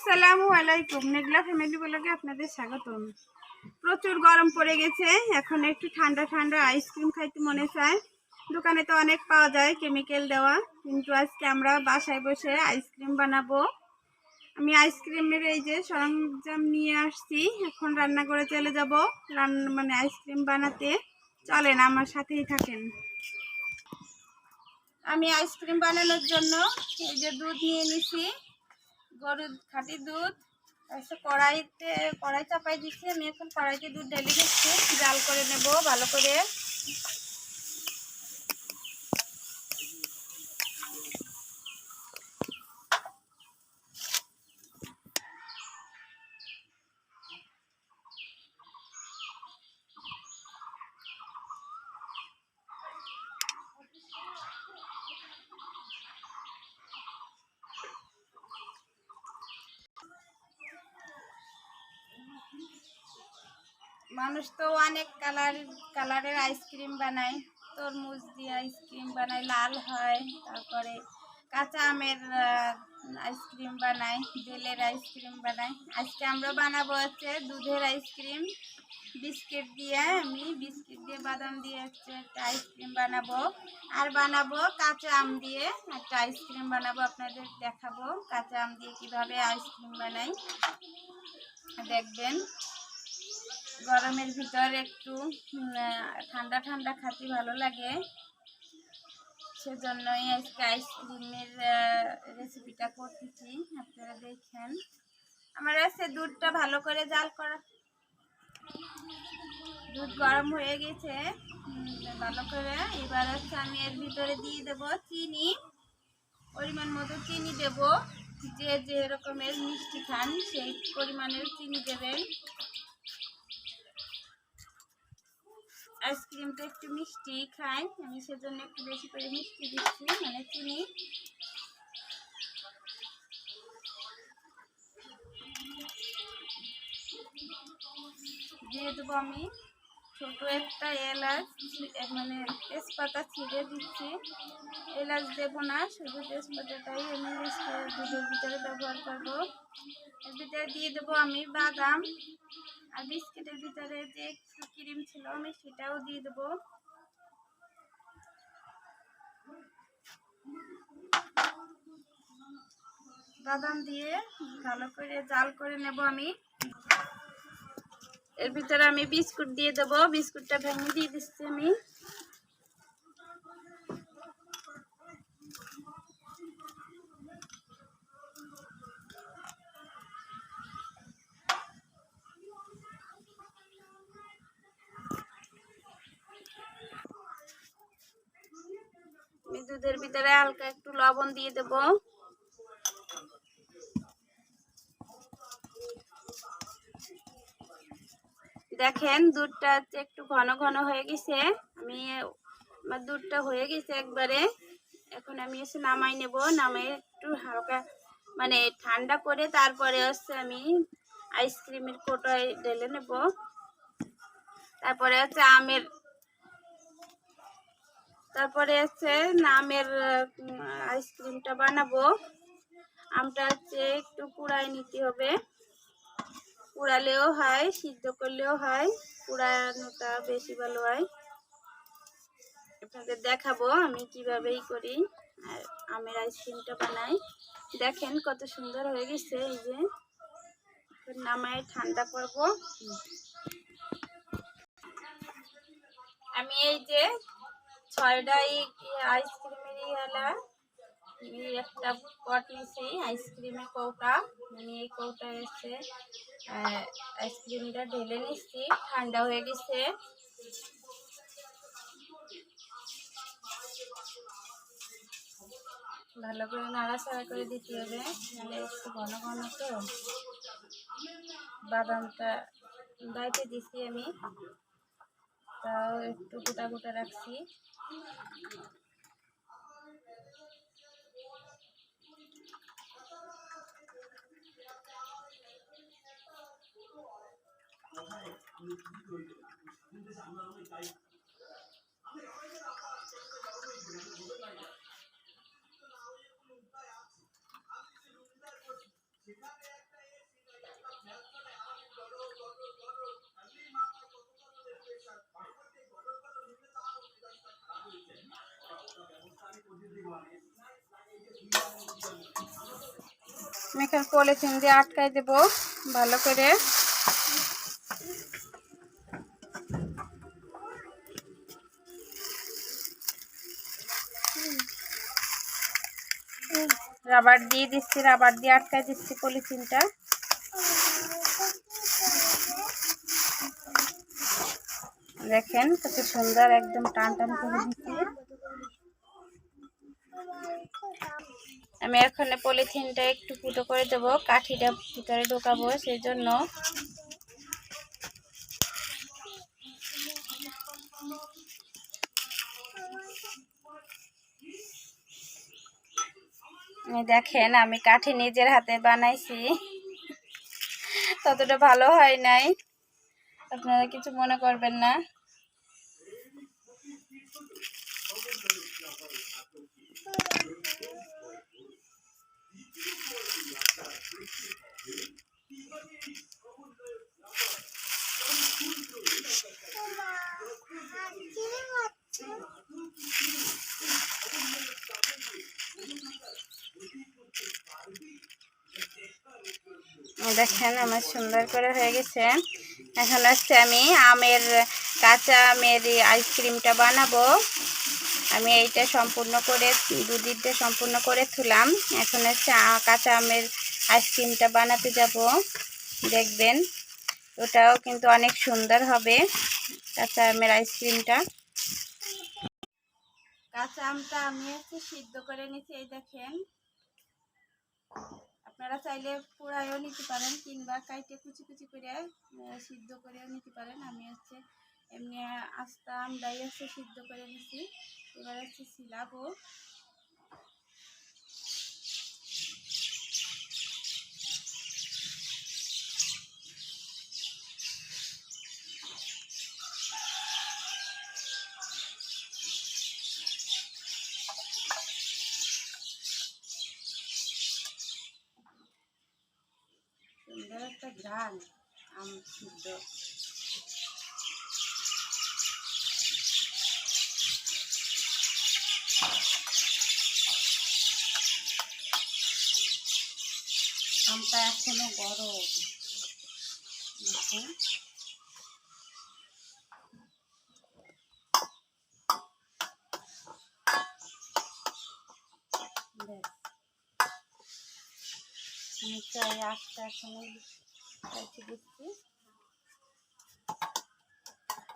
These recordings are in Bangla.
আসসালামু আলাইকুম। মেঘলা ফ্যামিলি আপনাদের স্বাগতম। প্রচুর গরম পড়ে গেছে। এখন একটু ঠান্ডা ঠান্ডা আইসক্রিম খাইতে মনে চায়। দোকানে তো অনেক পাওয়া যায় কেমিক্যাল দেওয়া। কিন্তু আজকে আমরা বাসায় বসে আইসক্রিম বানাবো। আমি আইসক্রিমের এই যে সরঞ্জাম নিয়ে আসছি। এখন রান্না করে চলে যাব। রান্না মানে আইসক্রিম বানাতে। চলেন, আমার সাথেই থাকেন। আমি আইসক্রিম বানানোর জন্য এই যে দুধ নিয়ে নিছি। গরুর খাঁটি দুধ, তারপর কড়াইতে, কড়াই চাপাই দিচ্ছি আমি এখন কড়াইতে দুধ ঢেলে দিচ্ছি, জাল করে নেব ভালো করে। মানুষ তো অনেক কালার, কালারের আইসক্রিম বানায়। তরমুজ দিয়ে আইসক্রিম বানায়, লাল হয়, তারপরে কাঁচা আমের আইসক্রিম বানায়, বেলের আইসক্রিম বানায়। আজকে আমরা বানাবো হচ্ছে দুধের আইসক্রিম বিস্কিট দিয়ে আমি বিস্কিট দিয়ে বাদাম দিয়ে হচ্ছে একটা আইসক্রিম বানাবো। আর বানাবো কাঁচা আম দিয়ে একটা আইসক্রিম বানাবো, আপনাদের দেখাবো কাঁচা আম দিয়ে কীভাবে আইসক্রিম বানাই দেখবেন। গরমের ভিতর একটু ঠান্ডা ঠান্ডা খাতে ভালো লাগে। সেজন্যই আজকে আইসক্রিমের রেসিপিটা করতেছি, আপনারা দেখেন। আমার আছে দুধটা ভালো করে জাল করা। দুধ গরম হয়ে গেছে ভালো করে। এবার হচ্ছে আমি এর ভিতরে দিয়ে দেবো চিনি। পরিমাণ মতো চিনি দেব। যে যে রকমের মিষ্টি খান, সেই পরিমাণের চিনি দেবেন। আইসক্রিমটা একটু মিষ্টি খাই আমি সেজন্য একটু বেশি করে মিষ্টি দিচ্ছি মানে চিনি। দিয়ে দেবো আমি ছোট একটা এলাচ মানে তেজপাতা ছিঁড়ে দিচ্ছি। এলাচ দেবো না, শুধু তেজপাতাটাই আমি দুধের ভিতরে ব্যবহার করব। এর ভিতরে দিয়ে দেবো আমি বাদাম। আর বিস্কিটের ভিতরে যে ক্রিম ছিল আমি সেটাও দিয়ে দেবো। বাদাম দিয়ে ভালো করে জাল করে নেব আমি। এর ভিতরে আমি বিস্কুট দিয়ে দেবো। বিস্কুটটা ভেঙে দিয়ে দিচ্ছি আমি। আমি দুধের ভিতরে হালকা একটু লবণ দিয়ে দেব। দেখেন দুধটা হচ্ছে একটু ঘন ঘন হয়ে গেছে। আমি আমার দুধটা হয়ে গেছে একবারে। এখন আমি এসে নামাই নেব। নামাই একটু হালকা মানে ঠান্ডা করে তারপরে হচ্ছে আমি আইসক্রিমের কোটায় ঢেলে নেব। তারপরে হচ্ছে আমের তারপরে হচ্ছে আমের আইসক্রিমটা বানাবো। আমটা হচ্ছে একটু কুড়াই নিতে হবে। কুড়ালেও হয়, সিদ্ধ করলেও হয় কুড়ানোটা বেশি ভালো হয়। আপনাদের দেখাবো আমি কীভাবে ই করি। আর আমের আইসক্রিমটা বানাই। দেখেন কত সুন্দর হয়ে গেছে এই যে। নামায় ঠান্ডা করব। আমি এই যে ছয়টাই আইসক্রিমের ইয়ালা আমি একটা পট নিয়েছি আইসক্রিমের কৌটা। আমি এই কৌটা এসে আইসক্রিমটা ঢেলে নিচ্ছি, ঠান্ডা হয়ে গেছে। ভালো করে নাড়াচাড়া করে দিতে হবে, নাহলে একটু ঘন ঘন তো। বাদামটা বাইতে দিছি আমি। তাও একটু গোটা গোটা রাখছি Thank you. এখন পলিথিন দিয়ে আটকাই দেবো, ভালো করে। রাবার দিয়ে দিচ্ছি, রাবার দিয়ে আটকাই দিচ্ছি পলিথিনটা। দেখেন কত সুন্দর একদম টান টান করে দিচ্ছি। আমি এখানে পলিথিনটা একটু ফুটো করে দেবো, কাঠিটা ভিতরে ঢোকাবো সেই জন্য দেখেন, আমি কাঠি নিজের হাতে বানাইছি। ততটা ভালো হয় নাই। আপনারা কিছু মনে করবেন না। দেখেন আমার সুন্দর করে হয়ে গেছে। এখন হচ্ছে আমি আমের কাঁচা আমের আইসক্রিমটা বানাবো। আমি এইটা সম্পূর্ণ করে দুদিকটা সম্পূর্ণ করে তুলাম এখন হচ্ছে কাঁচা আমের আইসক্রিমটা বানাতে যাব। দেখবেন, ওটাও কিন্তু অনেক সুন্দর হবে, কাঁচা আমের আইসক্রিমটা। কাঁচা আমটা আমি হচ্ছে সিদ্ধ করে নিচ্ছি, এই দেখেন। আপনারা চাইলে পোড়ায়ও নিতে পারেন কিংবা কাইটে কুচি কুচি করে সিদ্ধ করেও নিতে পারেন। আমি হচ্ছে এমনি আস্তা আমদাই হচ্ছে সিদ্ধ করে নিছি। এবার হচ্ছে সিলাবো ঘ্রাণ আম সিদ্ধ আমটা এখনও গরম দেখুন। ব্যাস। আমি দিচ্ছি।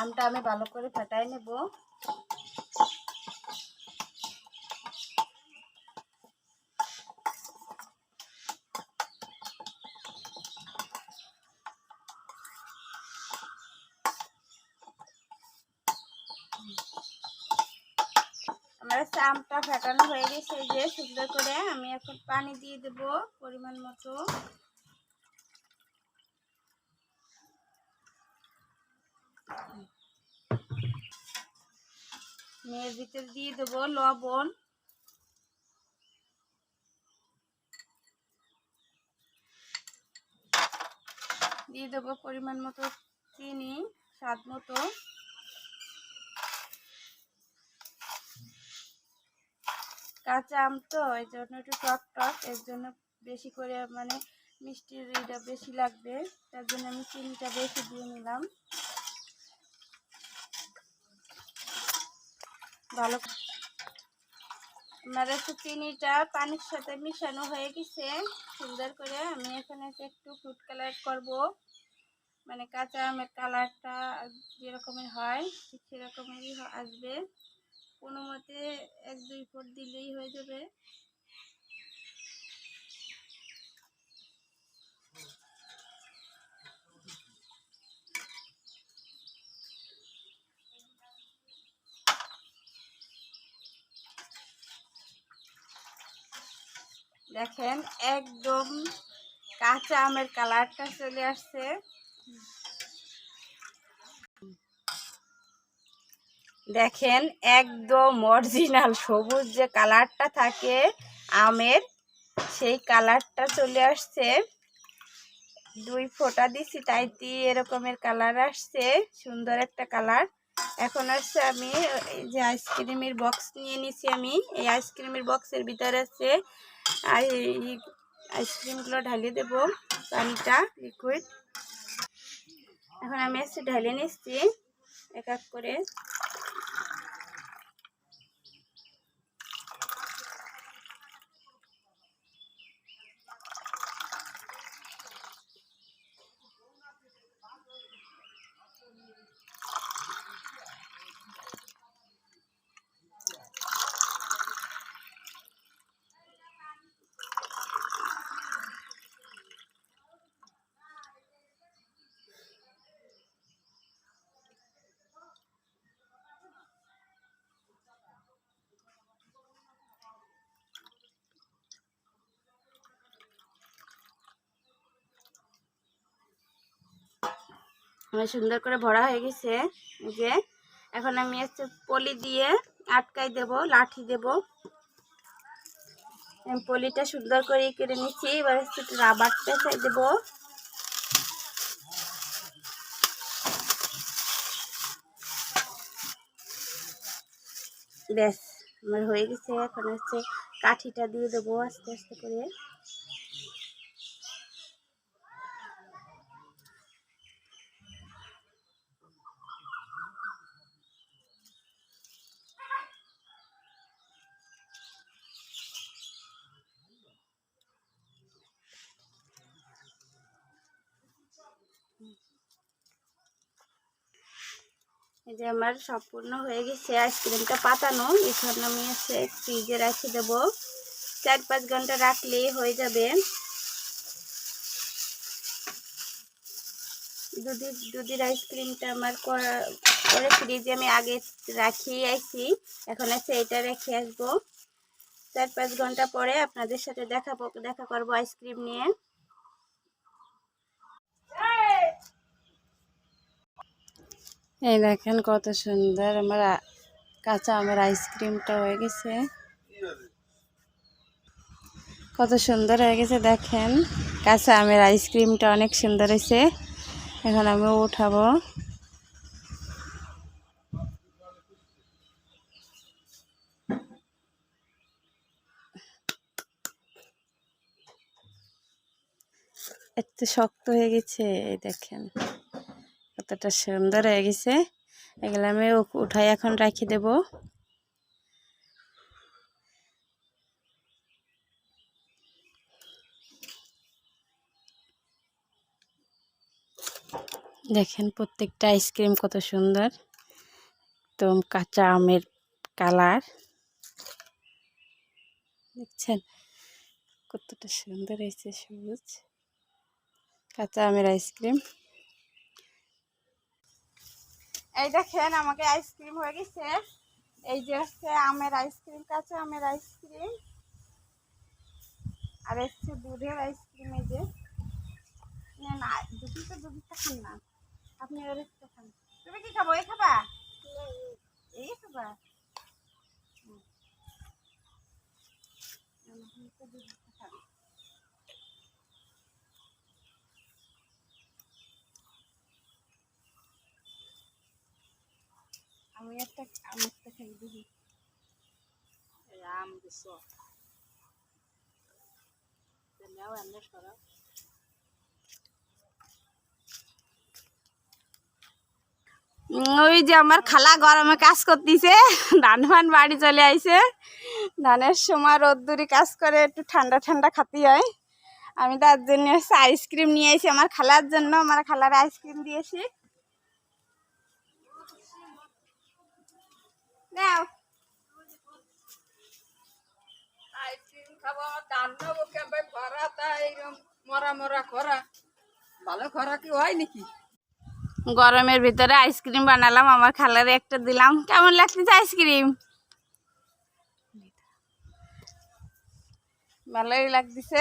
আমটা আমি ভালো করে ফাটাই নেব। আমার আমটা ফাটানো হয়ে গেছে যে সুন্দর করে। আমি এখন পানি দিয়ে দেব পরিমাণ মতো। মেয়ের ভিতর দিয়ে দেবো লবণ। দিয়ে দেবো পরিমাণ মতো চিনি, স্বাদ মতো। কাঁচা আম তো, এই জন্য একটু টক টক, এর জন্য বেশি করে মানে মিষ্টির বেশি লাগবে, তার জন্য আমি চিনিটা বেশি দিয়ে নিলাম। ভালো আমার একটু চিনিটা পানির সাথে মিশানো হয়ে গেছে। সুন্দর করে আমি এখানে একটু ফুড কালার করব মানে কাঁচা আমের কালারটা যেরকমের হয়, ঠিক সেরকমেরই আসবে। কোনো মতে এক দুই ফুট দিলেই হয়ে যাবে। দেখেন একদম কাঁচা আমের কালারটা চলে আসছে। দেখেন একদম অরিজিনাল সবুজ যে কালারটা থাকে আমের, সেই কালারটা চলে আসছে। দুই ফোঁটা দিছি তাইতে এরকমের কালার আসছে, সুন্দর একটা কালার। এখন হচ্ছে আমি যে আইসক্রিমের বক্স নিয়ে নিছি আমি। এই আইসক্রিমের বক্সের ভিতরে আছে আর এই আইসক্রিমগুলো ঢালিয়ে দেব, পানিটা লিকুইড এখন আমি এসে ঢালিয়ে নিচ্ছি, এক এক করে। আমার সুন্দর করে ভরা হয়ে গেছে। যে, এখন আমি হচ্ছে পলি দিয়ে আটকাই দেব, লাঠি দেব। পলিটা সুন্দর করে কেটে নিচ্ছি, এবার হচ্ছে রাবার পেঁচাই দেবো। ব্যাস, আমার হয়ে গেছে, এখন হচ্ছে কাঠিটা দিয়ে দেবো আস্তে আস্তে করে। এই যে আমার সম্পূর্ণ হয়ে গেছে আইসক্রিমটা পাতানো। এখন আমি হচ্ছে ফ্রিজে রেখে দেবো। চার পাঁচ ঘণ্টা রাখলেই হয়ে যাবে। দুধের দুধের আইসক্রিমটা আমার করা- ফ্রিজে আমি আগে রাখিয়ে আইছি এখন হচ্ছে এটা রেখে আসব। চার পাঁচ ঘণ্টা পরে আপনাদের সাথে দেখা প- দেখা করব আইসক্রিম নিয়ে। এই দেখেন কত সুন্দর আমার কাঁচা আমের আইসক্রিমটা হয়ে গেছে। কত সুন্দর হয়ে গেছে, দেখেন। কাঁচা আমের আইসক্রিমটা অনেক সুন্দর হয়েছে। এখন আমি উঠাবো। এত শক্ত হয়ে গেছে, এই দেখেন। কতটা সুন্দর হয়ে গেছে। এগুলো আমি উঠাই এখন রাখি দেব। দেখেন প্রত্যেকটা আইসক্রিম কত সুন্দর। একদম কাঁচা আমের কালার। দেখছেন? কতটা সুন্দর হয়েছে সবুজ। কাঁচা আমের আইসক্রিম। এই দেখেন, আমাকে আইসক্রিম হয়ে গেছে। এই যে হচ্ছে আমের আইসক্রিম কাছে আমের আইসক্রিম আর হচ্ছে দুধের আইসক্রিম এই যে। না দুধি তো দুধটা খান না। আপনি ওর একটা খান। তুমি কি খাব? এই খাবা? এই খাবা? হুম। আমি আমি একটা খাই দিস নাও এমনি সরা ওই যে আমার খালা গরমে কাজ করতেছে ধান ফান বাড়ি চলে আইছে। ধানের সময় রোদ্দুরি কাজ করে একটু ঠান্ডা ঠান্ডা খাতে হয়। আমি তার জন্য হচ্ছে আইসক্রিম নিয়ে এসেছি আমার খালার জন্য আমার খালার আইসক্রিম দিয়েছি। নাও। আইসক্রিম খাব ধান নেব কেমন খরা তা এইরকম মরা মরা খরা। ভালো খরা কি হয় নাকি? গরমের ভিতরে আইসক্রিম বানালাম আমার খালারে একটা দিলাম। কেমন লাগতেছে আইসক্রিম? ভালোই লাগতেছে।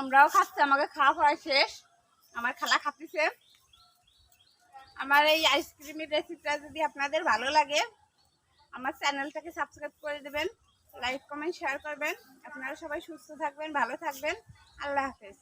আমরাও খাচ্ছি আমাকে খাওয়া প্রায় শেষ। আমার খালা খাচ্ছেছে। আমার এই আইসক্রিমের রেসিপিটা যদি আপনাদের ভালো লাগে, আমার চ্যানেলটাকে সাবস্ক্রাইব করে দেবেন লাইক কমেন্ট শেয়ার করবেন। আপনারা সবাই সুস্থ থাকবেন, ভালো থাকবেন। আল্লাহ হাফেজ।